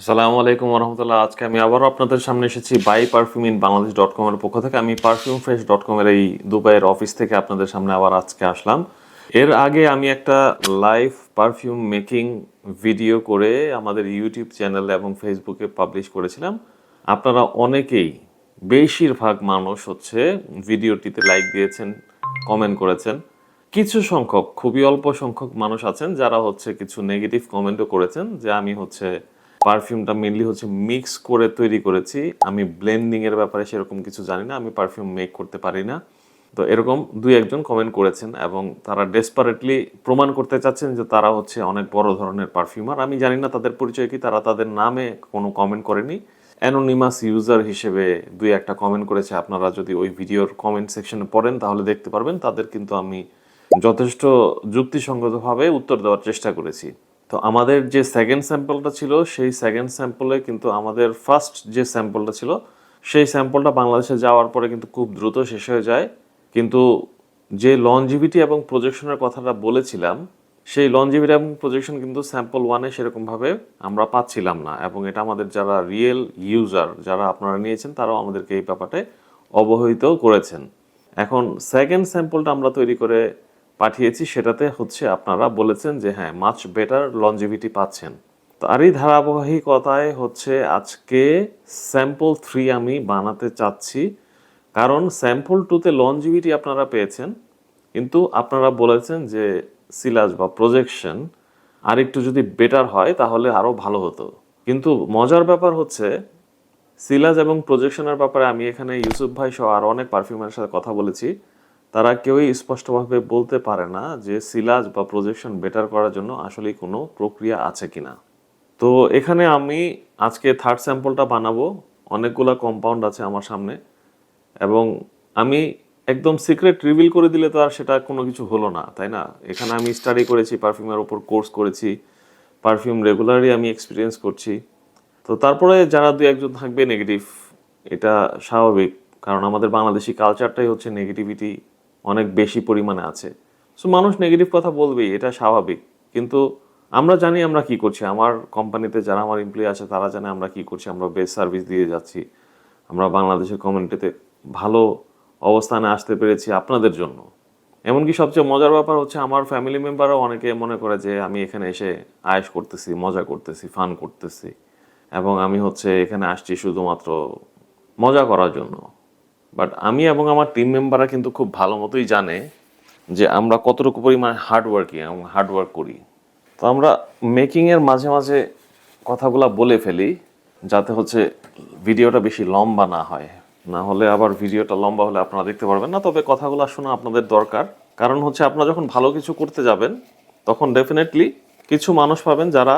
আসসালামু আলাইকুম রহমতুল্লাহ আজকে আমি আবারও আপনাদের সামনে এসেছি buy perfume in Bangladesh dot কমের পক্ষ থেকে। আমি পারফিউম ফ্রেশ ডট কমের এই দুবাইয়ের অফিস থেকে আপনাদের সামনে আবার আজকে আসলাম। এর আগে আমি একটা লাইভ পারফিউম মেকিং ভিডিও করে আমাদের ইউটিউব চ্যানেল এবং ফেসবুকে পাবলিশ করেছিলাম। আপনারা অনেকেই, বেশিরভাগ মানুষ হচ্ছে ভিডিওটিতে লাইক দিয়েছেন কমেন্ট করেছেন। কিছু সংখ্যক, খুবই অল্প সংখ্যক মানুষ আছেন যারা হচ্ছে কিছু নেগেটিভ কমেন্টও করেছেন, যে আমি হচ্ছে পারফিউমটা মেনলি হচ্ছে মিক্স করে তৈরি করেছি। আমি ব্লেন্ডিং এর ব্যাপারে সেরকম কিছু জানি না, আমি পারফিউম মেক করতে পারি না। তো এরকম দুই একজন কমেন্ট করেছেন এবং তারা ডেসপারেটলি প্রমাণ করতে চাচ্ছেন যে তারা হচ্ছে অনেক বড় ধরনের পারফিউমার আমি জানি না তাদের পরিচয় কি, তারা তাদের নামে কোনো কমেন্ট করেনি। অ্যানোনিমাস ইউজার হিসেবে দুই একটা কমেন্ট করেছে। আপনারা যদি ওই ভিডিওর কমেন্ট সেকশনে পড়েন তাহলে দেখতে পারবেন। তাদের কিন্তু আমি যথেষ্ট যুক্তিসঙ্গতভাবে উত্তর দেওয়ার চেষ্টা করেছি। তো আমাদের যে সেকেন্ড স্যাম্পলটা ছিল, সেই সেকেন্ড স্যাম্পলে কিন্তু আমাদের ফার্স্ট যে স্যাম্পলটা ছিল, সেই স্যাম্পলটা বাংলাদেশে যাওয়ার পরে কিন্তু খুব দ্রুত শেষ হয়ে যায়। কিন্তু যে লনজিভিটি এবং প্রজেকশনের কথাটা বলেছিলাম, সেই লনজিভিটি এবং প্রজেকশন কিন্তু স্যাম্পল ওয়ানে সেরকমভাবে আমরা পাচ্ছিলাম না। এবং এটা আমাদের যারা রিয়েল ইউজার যারা আপনারা নিয়েছেন, তারাও আমাদেরকে এই ব্যাপারে অবহিত করেছেন। এখন সেকেন্ড স্যাম্পলটা আমরা তৈরি করে পাঠিয়েছি, সেটাতে হচ্ছে আপনারা বলেছেন যে হ্যাঁ মাছ বেটার লঞ্জিভিটি পাচ্ছেন। তারই ধারাবাহিকতায় হচ্ছে আজকে স্যাম্পল থ্রি আমি বানাতে চাচ্ছি। কারণ স্যাম্পল টুতে লঞ্জিভিটি আপনারা পেয়েছেন, কিন্তু আপনারা বলেছেন যে সিলাজ বা প্রজেকশন আর একটু যদি বেটার হয়, তাহলে আরও ভালো হতো। কিন্তু মজার ব্যাপার হচ্ছে সিলাজ এবং প্রজেকশনের ব্যাপারে আমি এখানে ইউসুফ ভাই সহ আর অনেক পারফিউমের সাথে কথা বলেছি। তারা কেউই স্পষ্টভাবে বলতে পারে না যে সিলাজ বা প্রজেকশন বেটার করার জন্য আসলেই কোনো প্রক্রিয়া আছে কি না তো এখানে আমি আজকে থার্ড স্যাম্পলটা বানাবো। অনেকগুলা কম্পাউন্ড আছে আমার সামনে। এবং আমি একদম সিক্রেট রিভিল করে দিলে তো আর সেটা কোনো কিছু হলো না, তাই না? এখানে আমি স্টাডি করেছি পারফিউমের ওপর কোর্স করেছি পারফিউম রেগুলারই আমি এক্সপিরিয়েন্স করছি। তো তারপরে যারা দুই একজন থাকবে নেগেটিভ এটা স্বাভাবিক। কারণ আমাদের বাংলাদেশি কালচারটাই হচ্ছে নেগেটিভিটি অনেক বেশি পরিমাণে আছে। সো মানুষ নেগেটিভ কথা বলবেই, এটা স্বাভাবিক। কিন্তু আমরা জানি আমরা কি করছি। আমার কোম্পানিতে যারা আমার এমপ্লয়ি আছে, তারা জানে আমরা কি করছি। আমরা বেস্ট সার্ভিস দিয়ে যাচ্ছি। আমরা বাংলাদেশের কমিউনিটিতে ভালো অবস্থানে আসতে পেরেছি আপনাদের জন্য। এমনকি সবচেয়ে মজার ব্যাপার হচ্ছে, আমার ফ্যামিলি মেম্বারও অনেকে মনে করে যে, আমি এখানে এসে আয়েশ করতেছি, মজা করতেছি ফান করতেছি। এবং আমি হচ্ছে এখানে আসছি শুধুমাত্র মজা করার জন্য। বাট আমি এবং আমার টিম মেম্বাররা কিন্তু খুব ভালো মতোই জানে যে আমরা কতটুকু পরিমাণে হার্ড ওয়ার্কিং এবং হার্ডওয়ার্ক করি। তো আমরা মেকিংয়ের মাঝে মাঝে কথাগুলা বলে ফেলি, যাতে হচ্ছে ভিডিওটা বেশি লম্বা না হয়। না হলে আবার ভিডিওটা লম্বা হলে আপনারা দেখতে পারবেন না, তবে কথাগুলো শোনা আপনাদের দরকার। কারণ হচ্ছে আপনারা যখন ভালো কিছু করতে যাবেন, তখন ডেফিনেটলি কিছু মানুষ পাবেন যারা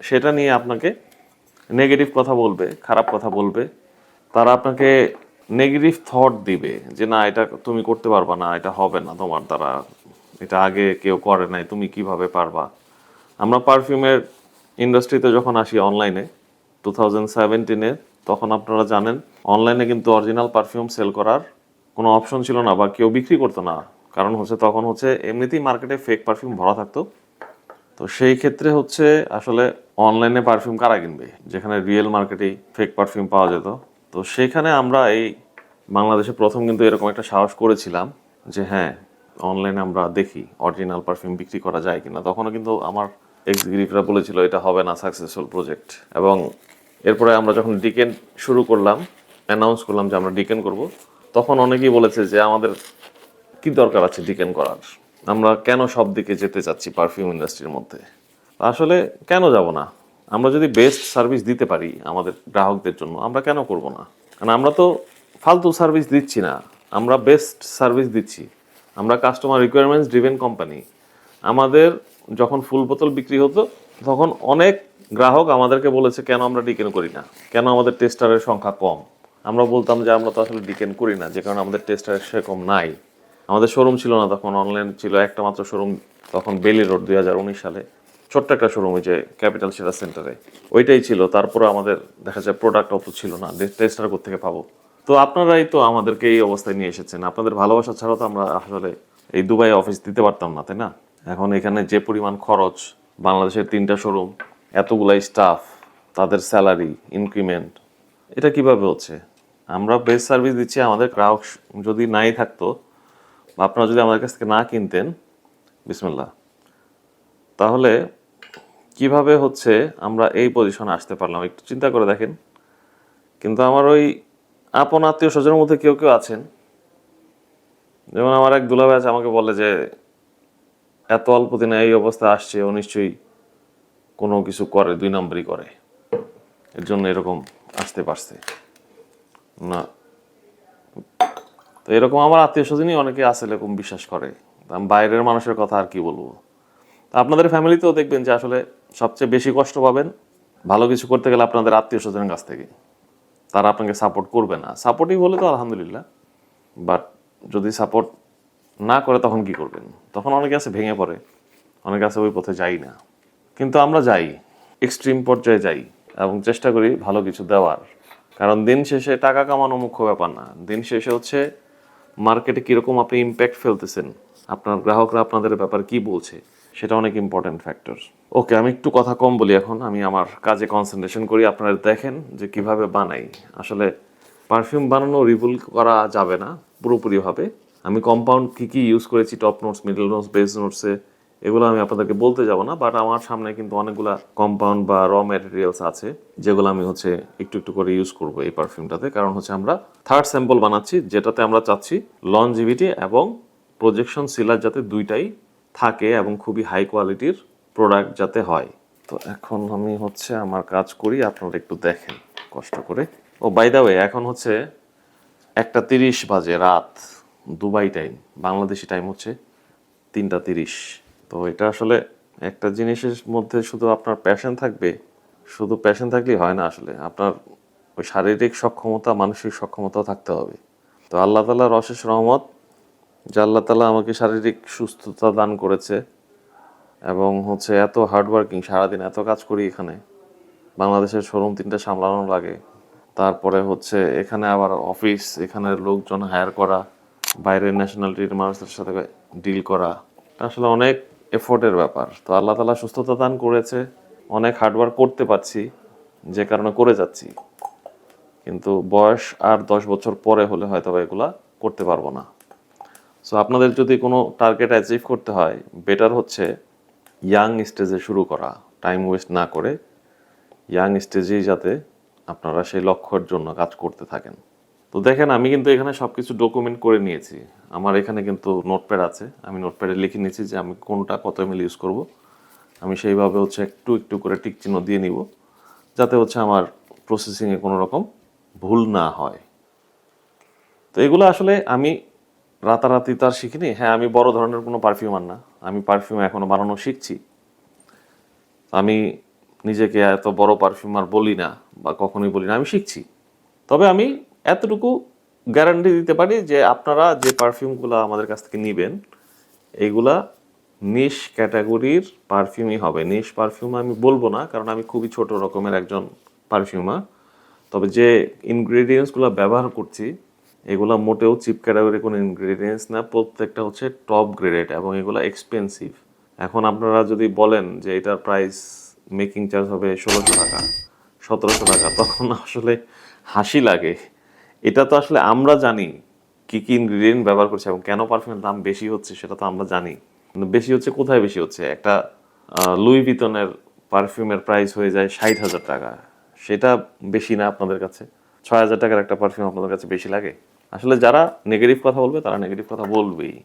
সেটা নিয়ে আপনাকে নেগেটিভ কথা বলবে, খারাপ কথা বলবে। তারা আপনাকে নেগেটিভ থট দিবে যে, না, এটা তুমি করতে পারবা না, এটা হবে না তোমার দ্বারা। এটা আগে কেউ করে নাই, তুমি কীভাবে পারবা? আমরা পারফিউমের ইন্ডাস্ট্রিতে যখন আসি অনলাইনে টু থাউজেন্ড সেভেন্টিনে তখন আপনারা জানেন, অনলাইনে কিন্তু অরিজিনাল পারফিউম সেল করার কোনো অপশন ছিল না বা কেউ বিক্রি করতো না। কারণ হচ্ছে, তখন হচ্ছে এমনিতেই মার্কেটে ফেক পারফিউম ভরা থাকতো। তো সেই ক্ষেত্রে হচ্ছে, আসলে অনলাইনে পারফিউম কারা কিনবে? যেখানে রিয়েল মার্কেটেই ফেক পারফিউম পাওয়া যেত। তো সেখানে আমরা এই বাংলাদেশে প্রথম কিন্তু এরকম একটা সাহস করেছিলাম যে হ্যাঁ অনলাইনে আমরা দেখি অরিজিনাল পারফিউম বিক্রি করা যায় কিনা। তখনও কিন্তু আমার এক্সিকিউটিভরা বলেছিল, এটা হবে না সাকসেসফুল প্রজেক্ট এবং এরপরে আমরা যখন ডিকেন শুরু করলাম অ্যানাউন্স করলাম যে আমরা ডিকেন করব, তখন অনেকেই বলেছে যে আমাদের কি দরকার আছে ডিকেন করার? আমরা কেন সব দিকে যেতে চাচ্ছি পারফিউম ইন্ডাস্ট্রির মধ্যে? আসলে কেন যাব না? আমরা যদি বেস্ট সার্ভিস দিতে পারি আমাদের গ্রাহকদের জন্য, আমরা কেন করব না? কারণ আমরা তো ফালতু সার্ভিস দিচ্ছি না। আমরা বেস্ট সার্ভিস দিচ্ছি। আমরা কাস্টমার রিকোয়ারমেন্টস ড্রিভেন কোম্পানি আমাদের যখন ফুল বোতল বিক্রি হতো, তখন অনেক গ্রাহক আমাদেরকে বলেছে, কেন আমরা ডিকেন করি না? কেন আমাদের টেস্টারের সংখ্যা কম? আমরা বলতাম যে, আমরা তো আসলে ডিকেন করি না, যে কারণে আমাদের টেস্টারের সেরকম নাই। আমাদের শোরুম ছিল না তখন অনলাইন ছিল একটা মাত্র শোরুম তখন বেলি রোড দুই হাজার উনিশ সালে। ছোট্ট একটা শোরুম ওই যে ক্যাপিটাল সেরা সেন্টারে ওইটাই ছিল। তারপরে আমাদের দেখা যায় প্রোডাক্ট অত ছিল না। টেস্টার থেকে পাবো? তো আপনারাই তো আমাদেরকে এই অবস্থায় নিয়ে এসেছেন। আপনাদের ভালোবাসা ছাড়াও তো আমরা আসলে এই দুবাই অফিস দিতে পারতাম না, তাই না? এখন এখানে যে পরিমাণ খরচ, বাংলাদেশের তিনটা শোরুম এতগুলাই স্টাফ তাদের স্যালারি ইনক্রিমেন্ট এটা কীভাবে হচ্ছে? আমরা বেস্ট সার্ভিস দিচ্ছি আমাদের গ্রাহক যদি নাই থাকতো বা আপনারা যদি আমাদের কাছ থেকে না কিনতেন, বিসমুল্লাহ। তাহলে কীভাবে হচ্ছে আমরা এই পজিশনে আসতে পারলাম? একটু চিন্তা করে দেখেন। কিন্তু আমার ওই আপন আত্মীয় স্বজনের মধ্যে কেউ কেউ আছেন। যেমন আমার এক দুলাভাই আছে, আমাকে বলে যে, এত অল্প দিনে এই অবস্থা আসছে, ও নিশ্চয়ই কোনো কিছু করে, দুই নম্বরই করে। এর জন্য এরকম আসতে পারছে। না। তো এরকম আমার আত্মীয় স্বজনই অনেকে আছে, এরকম বিশ্বাস করে। বাইরের মানুষের কথা আর কি বলব? আপনাদের ফ্যামিলিতেও দেখবেন যে আসলে সবচেয়ে বেশি কষ্ট পাবেন, ভালো কিছু করতে গেলে আপনাদের আত্মীয় স্বজনের কাছ থেকে। তারা আপনাকে সাপোর্ট করবে না। সাপোর্টিভ হলে তো আলহামদুলিল্লাহ। বাট যদি সাপোর্ট না করে তখন কি করবেন? তখন অনেকে আছে ভেঙে পড়ে। অনেকে আছে ওই পথে যাই না। কিন্তু আমরা যাই এক্সট্রিম পর্যায়ে যাই এবং চেষ্টা করি ভালো কিছু দেওয়ার। কারণ দিন শেষে টাকা কামানো মুখ্য ব্যাপার না। দিন শেষে হচ্ছে মার্কেটে কীরকম আপনি ইম্প্যাক্ট ফেলতেছেন, আপনার গ্রাহকরা আপনাদের ব্যাপার কি বলছে সেটা অনেক ইম্পর্টেন্ট ফ্যাক্টর ওকে আমি একটু কথা কম বলি এখন। আমি আমার কাজে কনসেন্ট্রেশন করি। আপনারা দেখেন যে কীভাবে বানাই। আসলে পারফিউম বানানো রিভুল করা যাবে না, পুরোপুরিভাবে। আমি কম্পাউন্ড কী কী ইউজ করেছি top notes middle notes base নোটসে এগুলো আমি আপনাদেরকে বলতে যাব না বাট আমার সামনে কিন্তু অনেকগুলা কম্পাউন্ড বা র ম্যাটেরিয়ালস আছে, যেগুলো আমি হচ্ছে একটু একটু করে ইউজ করব এই পারফিউমটাতে কারণ হচ্ছে আমরা থার্ড স্যাম্পল বানাচ্ছি, যেটাতে আমরা চাচ্ছি লনজিভিটি এবং প্রজেকশন সিলার যাতে দুইটাই থাকে এবং খুবই হাই কোয়ালিটির প্রোডাক্ট যাতে হয়। তো এখন আমি হচ্ছে আমার কাজ করি, আপনারা একটু দেখেন, কষ্ট করে। ও বাই দা ওয়ে এখন হচ্ছে একটা তিরিশ বাজে রাত, দুবাই টাইম বাংলাদেশি টাইম হচ্ছে তিনটা তিরিশ। তো এটা আসলে একটা জিনিসের মধ্যে শুধু আপনার প্যাশন থাকবে, শুধু প্যাশন থাকলেই হয় না আসলে। আপনার ওই শারীরিক সক্ষমতা, মানসিক সক্ষমতাও থাকতে হবে। তো আল্লাহ তালার অশেষ রহমত যে আল্লাহ তালা আমাকে শারীরিক সুস্থতা দান করেছে এবং হচ্ছে এত হার্ডওয়ার্কিং সারাদিন এত কাজ করি এখানে। বাংলাদেশের শোরুম তিনটা সামলানো লাগে। তারপরে হচ্ছে এখানে আবার অফিস এখানে লোকজন হায়ার করা, বাইরের ন্যাশনালিটির মানুষদের সাথে ডিল করা। আসলে অনেক এফোর্টের ব্যাপার। তো আল্লাহ তালা সুস্থতা দান করেছে, অনেক হার্ডওয়ার্ক করতে পারছি, যে কারণে করে যাচ্ছি। কিন্তু বয়স আর দশ বছর পরে হলে হয়তো এগুলা করতে পারব না। সো আপনাদের যদি কোনো টার্গেট অ্যাচিভ করতে হয় বেটার হচ্ছে ইয়াং স্টেজে শুরু করা টাইম ওয়েস্ট না করে ইয়াং স্টেজেই যাতে আপনারা সেই লক্ষ্যের জন্য কাজ করতে থাকেন। তো দেখেন, আমি কিন্তু এখানে সব কিছু ডকুমেন্ট করে নিয়েছি। আমার এখানে কিন্তু নোটপ্যাড আছে। আমি নোটপ্যাডে লিখে নিয়েছি যে আমি কোনটা, কত এম ইউজ করব। আমি সেইভাবে হচ্ছে একটু একটু করে টিক চিহ্ন দিয়ে নিব, যাতে হচ্ছে আমার প্রসেসিংয়ে কোনো রকম ভুল না হয়। তো এগুলো আসলে আমি রাতারাতি তার শিখিনি। হ্যাঁ আমি বড় ধরনের কোনো পারফিউমার না। আমি পারফিউম এখনও বানানো শিখছি। আমি নিজেকে এত বড় পারফিউমার বলি না বা কখনোই বলি না, আমি শিখছি। তবে আমি এতটুকু গ্যারান্টি দিতে পারি যে আপনারা যে পারফিউমগুলো আমাদের কাছ থেকে নেবেন এইগুলা নিশ ক্যাটাগরির পারফিউমই হবে। নিশ পারফিউম আমি বলব না, কারণ আমি খুবই ছোট রকমের একজন পারফিউমার তবে যে ইনগ্রেডিয়েন্টসগুলো ব্যবহার করছি এগুলো মোটেও চিপ ক্যাটাগরি কোনো ইনগ্রেডিয়েন্টস না, প্রত্যেকটা হচ্ছে টপ গ্রেডেড এবং এগুলো এক্সপেন্সিভ এখন আপনারা যদি বলেন যে এটার প্রাইস মেকিং চার্জ হবে ষোলোশো টাকা, সতেরোশো টাকা, তখন আসলে হাসি লাগে। এটা তো আসলে আমরা জানি কি কি ইনগ্রেডিয়েন্ট ব্যবহার করছে এবং কেন পারফিউমের দাম বেশি হচ্ছে সেটা তো আমরা জানি। বেশি হচ্ছে কোথায় বেশি হচ্ছে? একটা লুই বিতনের পারফিউমের প্রাইস হয়ে যায় ষাট হাজার টাকা। সেটা বেশি না আপনাদের কাছে? ছয় হাজার টাকার একটা পারফিউম আপনাদের কাছে বেশি লাগে? আসলে যারা নেগেটিভ কথা বলবে, তারা নেগেটিভ কথা বলবেই।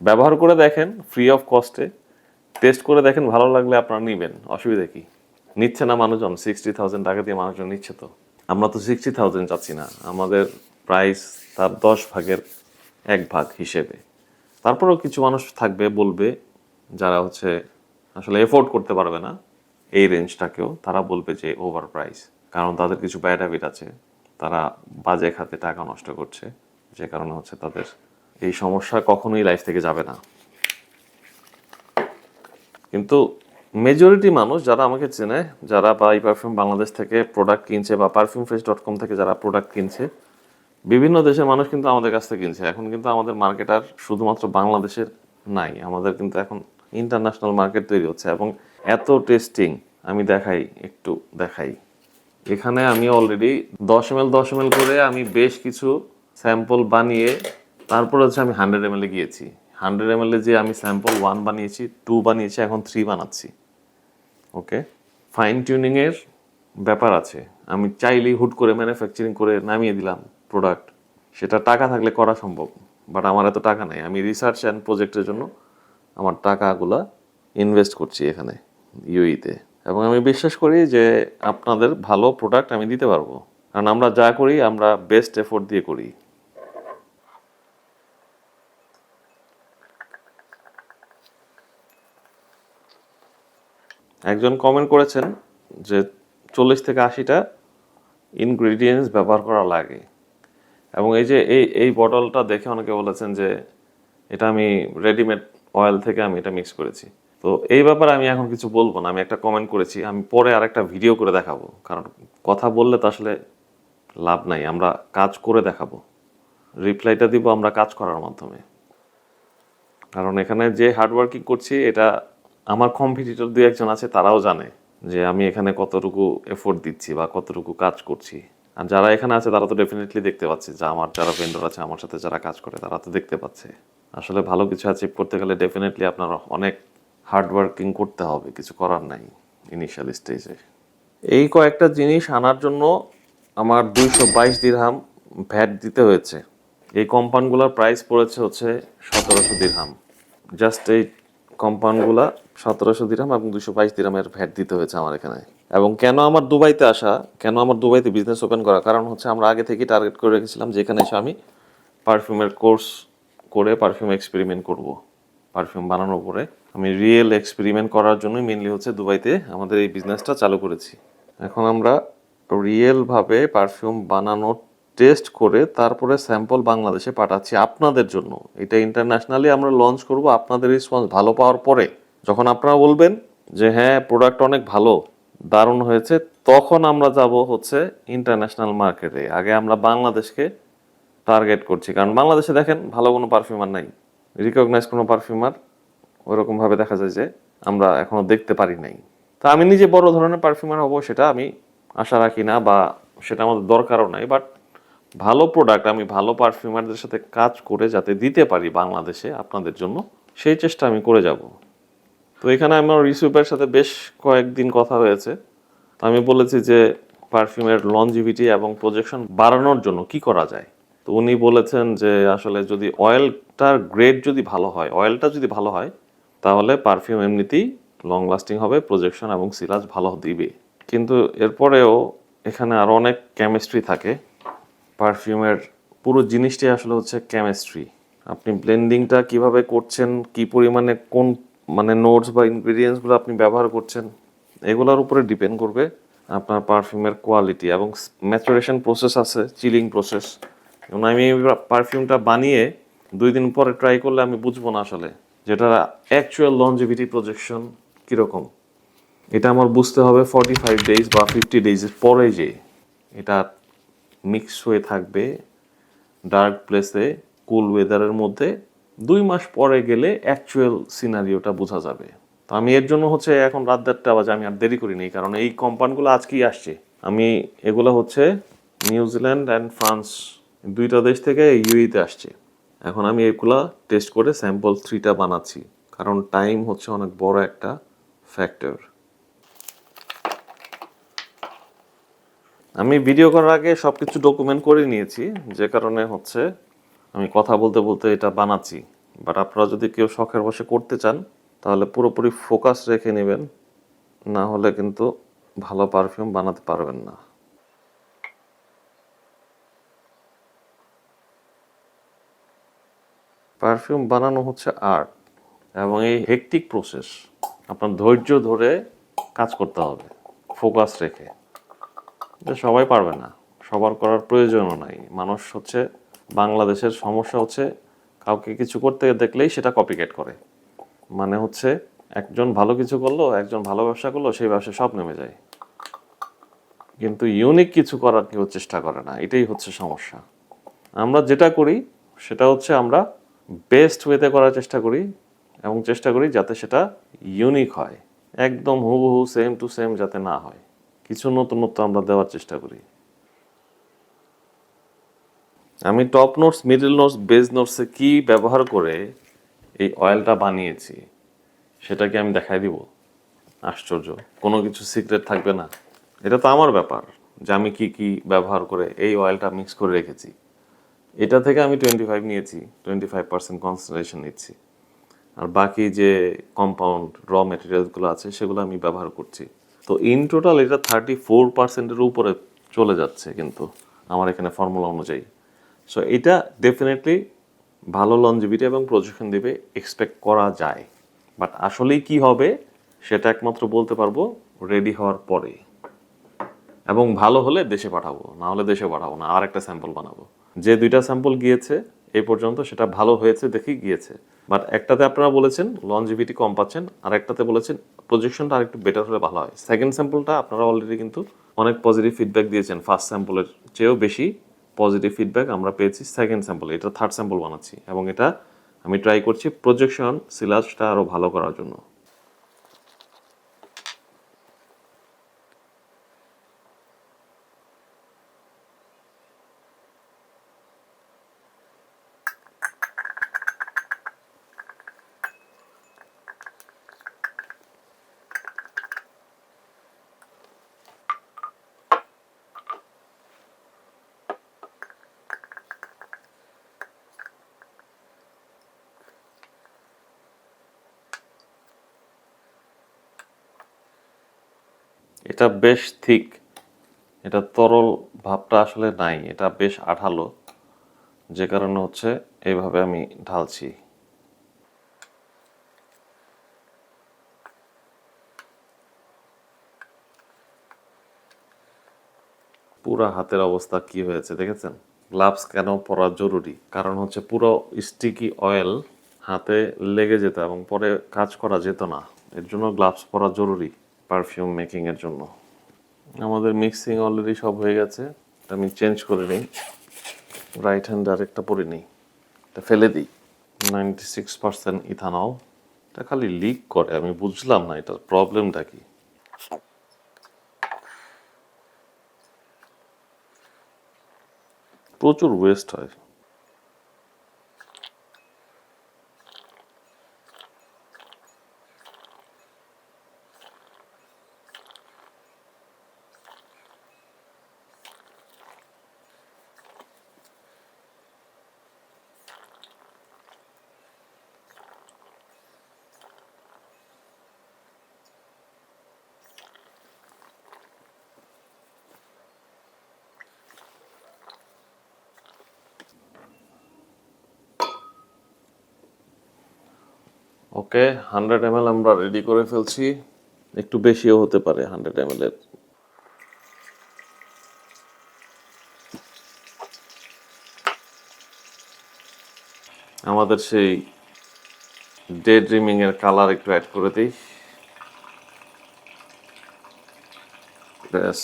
ব্যবহার করে দেখেন ফ্রি অফ কস্টে টেস্ট করে দেখেন, ভালো লাগলে আপনারা নেবেন। অসুবিধা কি? নিচ্ছে না মানুষজন সিক্সটি থাউজেন্ড টাকা দিয়ে মানুষজন নিচ্ছে তো। আমরা তো সিক্সটি থাউজেন্ড চাচ্ছি না। আমাদের প্রাইস তার দশ ভাগের এক ভাগ হিসেবে। তারপরেও কিছু মানুষ থাকবে, বলবে, যারা হচ্ছে আসলে এফোর্ড করতে পারবে না। এই রেঞ্জটাকেও তারা বলবে যে ওভার প্রাইস কারণ তাদের কিছু ব্যাড হ্যাবিট আছে। তারা বাজে খাতে টাকা নষ্ট করছে। যে কারণে হচ্ছে তাদের এই সমস্যা কখনোই লাইফ থেকে যাবে না। কিন্তু মেজরিটি মানুষ যারা আমাকে চেনে, যারা বা এই পারফিউম বাংলাদেশ থেকে প্রোডাক্ট কিনছে বা পারফিউম ফেস ডট কম থেকে যারা প্রোডাক্ট কিনছে, বিভিন্ন দেশের মানুষ কিন্তু আমাদের কাছ থেকে কিনছে। এখন কিন্তু আমাদের মার্কেট আর শুধুমাত্র বাংলাদেশের নাই, আমাদের কিন্তু এখন ইন্টারন্যাশনাল মার্কেট তৈরি হচ্ছে। এবং এত টেস্টিং আমি দেখাই, একটু দেখাই। এখানে আমি অলরেডি দশ এম দশ এম করে আমি বেশ কিছু স্যাম্পল বানিয়ে, তারপর হচ্ছে আমি হান্ড্রেড এম গিয়েছি। হান্ড্রেড এম যে আমি স্যাম্পল ওয়ান বানিয়েছি টু বানিয়েছি, এখন থ্রি বানাচ্ছি। ওকে ফাইন টিউনিংয়ের ব্যাপার আছে। আমি চাইলেই হুট করে ম্যানুফ্যাকচারিং করে নামিয়ে দিলাম প্রোডাক্ট সেটা টাকা থাকলে করা সম্ভব বাট আমার এত টাকা নেই। আমি রিসার্চ অ্যান্ড প্রজেক্টের জন্য আমার টাকাগুলা ইনভেস্ট করছি এখানে ইউইতে এবং আমি বিশ্বাস করি যে আপনাদের ভালো প্রোডাক্ট আমি দিতে পারব। কারণ আমরা যা করি, আমরা বেস্ট এফোর্ট দিয়ে করি। একজন কমেন্ট করেছেন যে চল্লিশ থেকে আশিটা ইনগ্রিডিয়েন্টস ব্যবহার করা লাগে। এবং এই যে এই এই বটলটা দেখে অনেকে বলেছেন যে এটা আমি রেডিমেড অয়েল থেকে আমি এটা মিক্স করেছি। তো এই ব্যাপারে আমি এখন কিছু বলব না, আমি একটা কমেন্ট করেছি, আমি পরে আর একটা ভিডিও করে দেখাবো, কারণ কথা বললে তো আসলে লাভ নাই, আমরা কাজ করে দেখাবো রিপ্লাইটা দিব আমরা কাজ করার মাধ্যমে। কারণ এখানে যে হার্ডওয়ার্কিং করছি, এটা আমার কম্পিটিটর দুই একজন আছে, তারাও জানে যে আমি এখানে কতটুকু এফোর্ট দিচ্ছি বা কতটুকু কাজ করছি। আর যারা এখানে আছে, তারা তো ডেফিনেটলি দেখতে পাচ্ছে, যে আমার, যারা ভেন্ডর আছে, আমার সাথে যারা কাজ করে, তারা তো দেখতে পাচ্ছে। আসলে ভালো কিছু অ্যাচিভ করতে গেলে ডেফিনেটলি আপনার অনেক হার্ডওয়ার্কিং করতে হবে, কিছু করার নাই ইনিশিয়াল স্টেজে এই কয়েকটা জিনিস আনার জন্য আমার দুইশো বাইশ দিরহাম ভ্যাট দিতে হয়েছে। এই কম্পাউন্ডগুলোর প্রাইস পড়েছে হচ্ছে সতেরোশো দিরহাম জাস্ট এই কম্পাউন্ডগুলা সতেরোশো দিরাম এবং দুশো বাইশ দিরামের ভ্যাট দিতে হয়েছে আমার এখানে। এবং কেন আমার দুবাইতে আসা, কেন আমার দুবাইতে বিজনেস ওপেন করা? কারণ হচ্ছে আমরা আগে থেকেই টার্গেট করে রেখেছিলাম যেখানে এসে আমি পারফিউমের কোর্স করে পারফিউম এক্সপেরিমেন্ট করব। পারফিউম বানানোর পরে। আমি রিয়েল এক্সপেরিমেন্ট করার জন্যই মেনলি হচ্ছে দুবাইতে আমাদের এই বিজনেসটা চালু করেছি। এখন আমরা রিয়েলভাবে পারফিউম বানানোর টেস্ট করে তারপরে স্যাম্পল বাংলাদেশে পাঠাচ্ছি আপনাদের জন্য। এটা ইন্টারন্যাশনালি আমরা লঞ্চ করব আপনাদের রেসপন্স ভালো পাওয়ার পরে। যখন আপনারা বলবেন যে হ্যাঁ প্রোডাক্ট অনেক ভালো, দারুণ হয়েছে, তখন আমরা যাব হচ্ছে ইন্টারন্যাশনাল মার্কেটে আগে আমরা বাংলাদেশকে টার্গেট করছি। কারণ বাংলাদেশে দেখেন ভালো কোনো পারফিউমার নাই। রিকগনাইজ কোনো পারফিউমার ওরকমভাবে দেখা যায় যে আমরা এখনও দেখতে পারি নাই। তা আমি নিজে বড় ধরনের পারফিউমার হব সেটা আমি আশা রাখি না বা সেটা আমাদের দরকারও নাই বাট ভালো প্রোডাক্ট আমি ভালো পারফিউমারদের সাথে কাজ করে যাতে দিতে পারি বাংলাদেশে আপনাদের জন্য, সেই চেষ্টা আমি করে যাব। তো এখানে আমার রিসিভারের সাথে বেশ কয়েকদিন কথা হয়েছে। তো আমি বলেছি যে পারফিউমের লঞ্জিভিটি এবং প্রজেকশন বাড়ানোর জন্য কি করা যায়? তো উনি বলেছেন যে আসলে যদি অয়েলটার গ্রেড যদি ভালো হয় অয়েলটা যদি ভালো হয় তাহলে পারফিউম এমনিতেই লং লাস্টিং হবে প্রজেকশন এবং সিরাজ ভালো দিবে। কিন্তু এরপরেও এখানে আরও অনেক কেমিস্ট্রি থাকে। পারফিউমের পুরো জিনিসটি আসলে হচ্ছে কেমিস্ট্রি আপনি ব্লেন্ডিংটা কীভাবে করছেন, কি পরিমাণে কোন মানে নোটস বা ইনগ্রিডিয়েন্টসগুলো আপনি ব্যবহার করছেন, এগুলোর উপরে ডিপেন্ড করবে আপনার পারফিউমের কোয়ালিটি এবং ম্যাচুরেশন প্রসেস আছে চিলিং প্রসেস এবং আমি পারফিউমটা বানিয়ে দুই দিন পরে ট্রাই করলে আমি বুঝব না আসলে। যেটা অ্যাকচুয়াল লঞ্জিভিটি প্রজেকশন কীরকম? এটা আমার বুঝতে হবে ফর্টি ফাইভ ডেজ বা ফিফটি ডেজের পরে যে এটা মিক্স হয়ে থাকবে ডার্ক প্লেসে কুল ওয়েদারের মধ্যে, দুই মাস পরে গেলে অ্যাকচুয়াল সিনারিওটা বোঝা যাবে। তো আমি এর জন্য হচ্ছে এখন রাত দেড়টা বাজে, আমি আর দেরি করিনি, কারণ এই কোম্পানিগুলো আজকেই আসছে। আমি এগুলো হচ্ছে নিউজিল্যান্ড অ্যান্ড ফ্রান্স দুইটা দেশ থেকে ইউইতে আসছে। এখন আমি এগুলা টেস্ট করে স্যাম্পল থ্রিটা বানাচ্ছি। কারণ টাইম হচ্ছে অনেক বড় একটা ফ্যাক্টর আমি ভিডিও করার আগে সব কিছু ডকুমেন্ট করে নিয়েছি, যে কারণে হচ্ছে আমি কথা বলতে বলতে এটা বানাচ্ছি। বাট আপনারা যদি কেউ শখের বসে করতে চান, তাহলে পুরোপুরি ফোকাস রেখে নেবেন, না হলে কিন্তু ভালো পারফিউম বানাতে পারবেন না। পারফিউম বানানো হচ্ছে আর্ট এবং এই হেকটিক প্রসেস আপনার ধৈর্য ধরে কাজ করতে হবে, ফোকাস রেখে। সবাই পারবে না, সবার করার প্রয়োজনও নাই। মানুষ হচ্ছে, বাংলাদেশের সমস্যা হচ্ছে কাউকে কিছু করতে দেখলেই সেটা কপিকেট করে। মানে হচ্ছে, একজন ভালো কিছু করল, একজন ভালো ব্যবসা করল, সেই ব্যবসা সব নেমে যায়। কিন্তু ইউনিক কিছু করার কেউ চেষ্টা করে না, এটাই হচ্ছে সমস্যা। আমরা যেটা করি, সেটা হচ্ছে আমরা বেস্ট ওয়েতে করার চেষ্টা করি এবং চেষ্টা করি যাতে সেটা ইউনিক হয়। একদম হুবহু সেম টু সেম যাতে না হয়। কিছু নতুনত্ব আমরা দেওয়ার চেষ্টা করি। আমি top notes middle notes base নোটসে কি ব্যবহার করে এই অয়েলটা বানিয়েছি, সেটাকে আমি দেখাই দিব। আশ্চর্য, কোনো কিছু সিক্রেট থাকবে না। এটা তো আমার ব্যাপার যে আমি কি কি ব্যবহার করে এই অয়েলটা মিক্স করে রেখেছি। এটা থেকে আমি টোয়েন্টি ফাইভ নিয়েছি টোয়েন্টি ফাইভ পার্সেন্ট কনসেন্ট্রেশন নিচ্ছি। আর বাকি যে কম্পাউন্ড র মেটেরিয়ালসগুলো আছে, সেগুলো আমি ব্যবহার করছি। তো ইন টোটাল এটা থার্টি ফোর পার্সেন্টের উপরে চলে যাচ্ছে কিন্তু আমার এখানে ফর্মুলা অনুযায়ী। সো এটা ডেফিনেটলি ভালো লঞ্জিভিটি এবং প্রজেকশন দেবে এক্সপেক্ট করা যায়। বাট আসলেই কি হবে, সেটা একমাত্র বলতে পারব রেডি হওয়ার পরে। এবং ভালো হলে দেশে পাঠাবো, না হলে দেশে পাঠাবো না, আর একটা স্যাম্পল বানাবো। যে দুইটা স্যাম্পল গিয়েছে, এই পর্যন্ত সেটা ভালো হয়েছে, দেখেই গিয়েছে। বাট একটাতে আপনারা বলেছেন লঞ্জিভিটি কম পাচ্ছেন আর একটাতে বলেছেন প্রজেকশনটা আরেকটু বেটার হলে ভালো হয়। সেকেন্ড স্যাম্পলটা আপনারা অলরেডি কিন্তু অনেক পজিটিভ ফিডব্যাক দিয়েছেন ফার্স্ট স্যাম্পলের চেয়েও বেশি পজিটিভ ফিডব্যাক আমরা পেয়েছি সেকেন্ড স্যাম্পল এটা থার্ড স্যাম্পল বানাচ্ছি এবং এটা আমি ট্রাই করছি প্রজেকশন সিলাসটা আরও ভালো করার জন্য। এটা বেশ থিক এটা তরল ভাবটা আসলে নাই, এটা বেশ আঠালো। যে কারণে হচ্ছে এইভাবে আমি ঢালছি। পুরো হাতের অবস্থা কি হয়েছে দেখেছেন? গ্লাভস কেন পরা জরুরি? কারণ হচ্ছে পুরো স্টিকি অয়েল হাতে লেগে যেত এবং পরে কাজ করা যেত না। এর জন্য গ্লাভস পরা জরুরি। পারফিউম মেকিং এর জন্য। আমাদের মিক্সিং অলরেডি সব হয়ে গেছে। আমি চেঞ্জ করে নিই। রাইট হ্যান্ড আরেকটা পরে নিই। এটা ফেলে দিই। নাইনটি সিক্স পার্সেন্ট ইথানল এটা খালি লিক করে। আমি বুঝলাম না এটার প্রবলেমটা কি। প্রচুর ওয়েস্ট হয়। ওকে হান্ড্রেড এম আমরা রেডি করে ফেলছি। একটু বেশিও হতে পারে হান্ড্রেড এম আমাদের সেই ডে ড্রিমিং এর কালার একটু অ্যাড করে দিই। ব্যাস,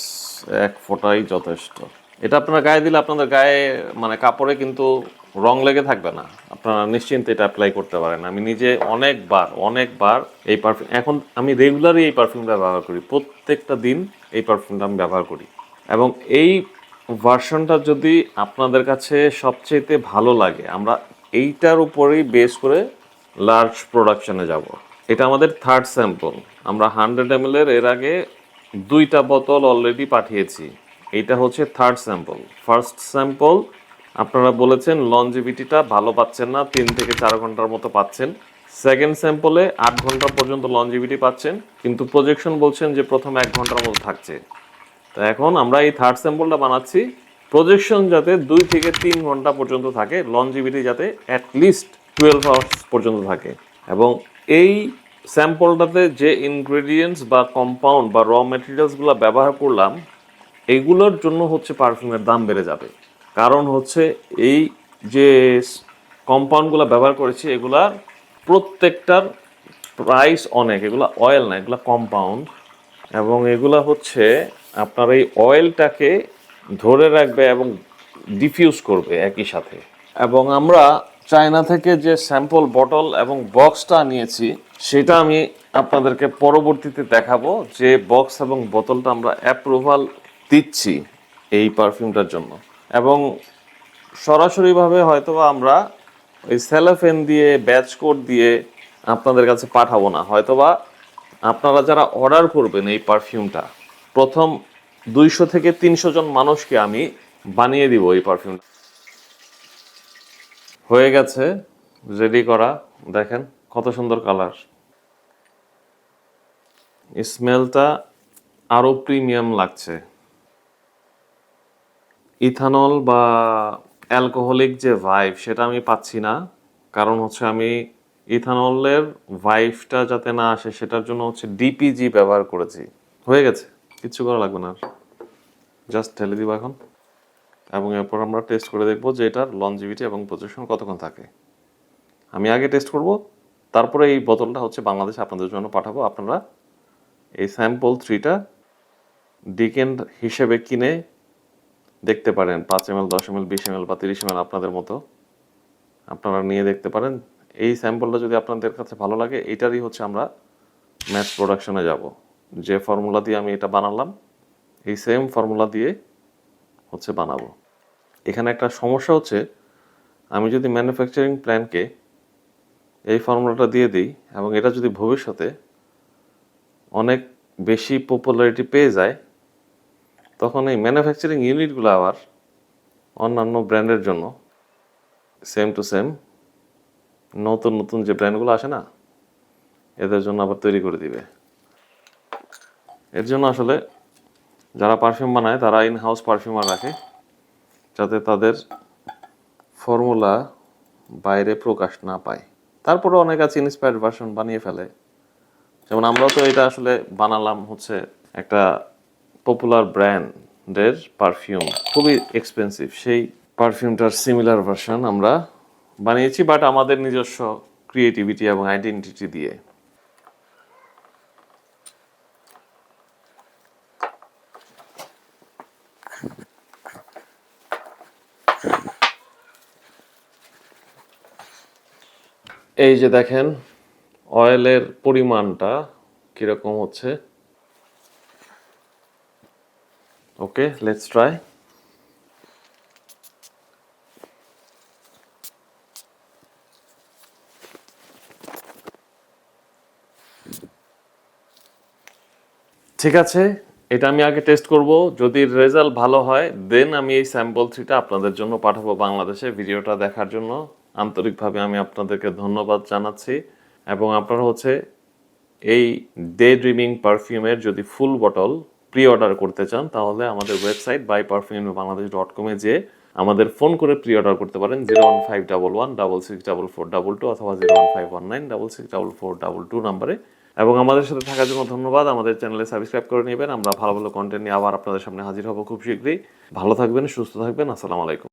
এক ফোঁটাই যথেষ্ট। এটা আপনার গায়ে দিলে আপনাদের গায়ে মানে কাপড়ে কিন্তু রং লেগে থাকবে না। আপনারা নিশ্চিন্তে এটা অ্যাপ্লাই করতে পারেন। আমি নিজে অনেকবার অনেকবার এই পারফিউম এখন আমি রেগুলারই এই পারফিউমটা ব্যবহার করি। প্রত্যেকটা দিন এই পারফিউমটা আমি ব্যবহার করি। এবং এই ভার্সনটা যদি আপনাদের কাছে সবচেয়েতে ভালো লাগে, আমরা এইটার উপরেই বেস করে লার্জ প্রোডাকশনে যাব। এটা আমাদের থার্ড স্যাম্পল আমরা হান্ড্রেড এম এর আগে দুইটা বোতল অলরেডি পাঠিয়েছি। এটা হচ্ছে থার্ড স্যাম্পল ফার্স্ট স্যাম্পল আপনারা বলেছেন লঞ্জিভিটিটা ভালো পাচ্ছেন না, তিন থেকে চার ঘণ্টার মতো পাচ্ছেন। সেকেন্ড স্যাম্পলে আট ঘণ্টা পর্যন্ত লঞ্জিভিটি পাচ্ছেন, কিন্তু প্রজেকশন বলছেন যে প্রথম এক ঘণ্টার মতো থাকছে। তো এখন আমরা এই থার্ড স্যাম্পলটা বানাচ্ছি। প্রজেকশন যাতে দুই থেকে তিন ঘণ্টা পর্যন্ত থাকে লঞ্জিভিটি যাতে অ্যাটলিস্ট টুয়েলভ আওয়ার্স পর্যন্ত থাকে। এবং এই স্যাম্পলটাতে যে ইনগ্রেডিয়েন্টস বা কম্পাউন্ড বা র মেটেরিয়ালসগুলো ব্যবহার করলাম, এগুলোর জন্য হচ্ছে পারফিউমের দাম বেড়ে যাবে। কারণ হচ্ছে এই যে কম্পাউন্ডগুলো ব্যবহার করেছি এগুলার প্রত্যেকটার প্রাইস অনেক। এগুলো অয়েল না, এগুলো কম্পাউন্ড এবং এগুলা হচ্ছে আপনার এই অয়েলটাকে ধরে রাখবে এবং ডিফিউজ করবে একই সাথে। এবং আমরা চায়না থেকে যে স্যাম্পল বটল এবং বক্সটা নিয়েছি, সেটা আমি আপনাদেরকে পরবর্তীতে দেখাবো যে বক্স এবং বোতলটা আমরা অ্যাপ্রুভাল দিচ্ছি এই পারফিউমটার জন্য। এবং সরাসরিভাবে হয়তোবা আমরা ওই সেলোফেন দিয়ে ব্যাচ কোড দিয়ে আপনাদের কাছে পাঠাবো না। হয়তোবা আপনারা যারা অর্ডার করবেন এই পারফিউমটা প্রথম দুইশো থেকে তিনশো জন মানুষকে আমি বানিয়ে দিব এই পারফিউমটা হয়ে গেছে রেডি করা। দেখেন কত সুন্দর কালার স্মেলটা আরও প্রিমিয়াম লাগছে। ইথানল বা অ্যালকোহলিক যে ভাইব, সেটা আমি পাচ্ছি না। কারণ হচ্ছে আমি ইথানলের ভাইবটা যাতে না আসে, সেটার জন্য হচ্ছে ডিপিজি ব্যবহার করেছি। হয়ে গেছে। কিচ্ছু করা লাগবে না জাস্ট ঢেলে দিব এখন। এবং এরপর আমরা টেস্ট করে দেখব যে এটার লনজিভিটি এবং পজিশন কতক্ষণ থাকে। আমি আগে টেস্ট করব, তারপরে এই বোতলটা হচ্ছে বাংলাদেশে আপনাদের জন্য পাঠাবো। আপনারা এই স্যাম্পল থ্রিটা ডিকেন্ড হিসেবে কিনে দেখতে পারেন পাঁচ এম এল দশ এম এল বিশ এম এল বা তিরিশ এম এল আপনাদের মতো। আপনারা নিয়ে দেখতে পারেন। এই স্যাম্পলটা যদি আপনাদের কাছে ভালো লাগে এটারই হচ্ছে আমরা ম্যাথ প্রোডাকশনে যাব। যে ফর্মুলা দিয়ে আমি এটা বানালাম, এই সেম ফর্মুলা দিয়ে হচ্ছে বানাবো। এখানে একটা সমস্যা হচ্ছে, আমি যদি ম্যানুফ্যাকচারিং প্ল্যানকে এই ফর্মুলাটা দিয়ে দিই এবং এটা যদি ভবিষ্যতে অনেক বেশি পপুলারিটি পেয়ে যায় তখন এই ম্যানুফ্যাকচারিং ইউনিটগুলো আবার অন্যান্য ব্র্যান্ডের জন্য সেম টু সেম নতুন নতুন যে ব্র্যান্ডগুলো আসে না, এদের জন্য আবার তৈরি করে দিবে। এর জন্য আসলে যারা পারফিউম বানায়, তারা ইন হাউস পারফিউমার রাখে, যাতে তাদের ফর্মুলা বাইরে প্রকাশ না পায়। তারপরে অনেক আছে ইন্সপায়ার্ড ভার্সন বানিয়ে ফেলে। যেমন আমরাও তো এটা আসলে বানালাম হচ্ছে একটা পপুলার ব্র্যান্ডের পারফিউম খুবই এক্সপেন্সিভ সেই পারফিউমটার সিমিলার ভার্সন আমরা বানিয়েছি বাট আমাদের নিজস্ব ক্রিয়েটিভিটি এবং আইডেন্টিটি দিয়ে। এই যে দেখেন অয়েলের পরিমাণটা কীরকম হচ্ছে? ওকে লেটস ট্রাই ঠিক আছে, এটা আমি আগে টেস্ট করব। যদি রেজাল্ট ভালো হয় দেন আমি এই স্যাম্পল থ্রিটা আপনাদের জন্য পাঠাবো বাংলাদেশে ভিডিওটা দেখার জন্য। আন্তরিকভাবে আমি আপনাদেরকে ধন্যবাদ জানাচ্ছি। এবং আপনারা হচ্ছে এই ডে ড্রিমিং পারফিউমের যদি ফুল বটল প্রি অর্ডার করতে চান, তাহলে আমাদের website buy perfume Bangladesh dot কমে যে আমাদের ফোন করে প্রি অর্ডার করতে পারেন zero one five double one double six double four double two অথবা zero one five one nine double six double four double two নাম্বারে এবং আমাদের সাথে থাকার জন্য ধন্যবাদ। আমাদের চ্যানেলে সাবস্ক্রাইব করে নেবেন। আমরা ভালো ভালো কন্টেন্ট নিয়ে আবার আপনাদের সামনে হাজির হব খুব শীঘ্রই। ভালো থাকবেন, সুস্থ থাকবেন। আসসালামু আলাইকুম।